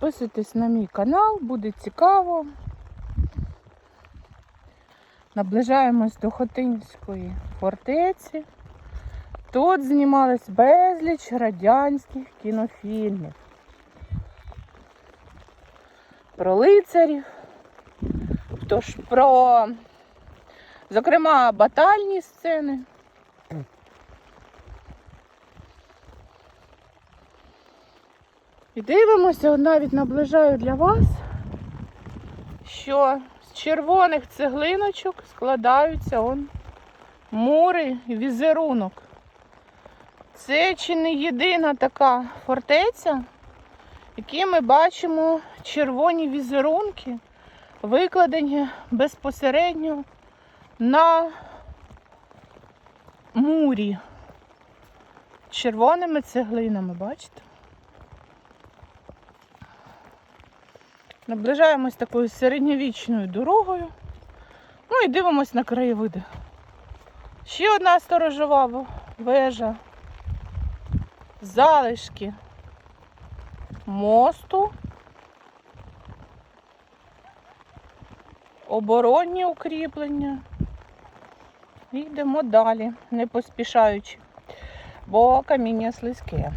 Підписуйтесь на мій канал, буде цікаво. Наближаємось до Хотинської фортеці. Тут знімались безліч радянських кінофільмів. Про лицарів, тож про, зокрема, батальні сцени. І дивимося, навіть наближаю для вас, що з червоних цеглиночок складаються он мури візерунок. Це чи не єдина така фортеця, в якій ми бачимо червоні візерунки, викладені безпосередньо на мурі червоними цеглинами, бачите? Наближаємось такою середньовічною дорогою. Ну і дивимось на краєвиди. Ще одна сторожова вежа. Залишки мосту. Оборонні укріплення. І йдемо далі, не поспішаючи, бо каміння слизьке.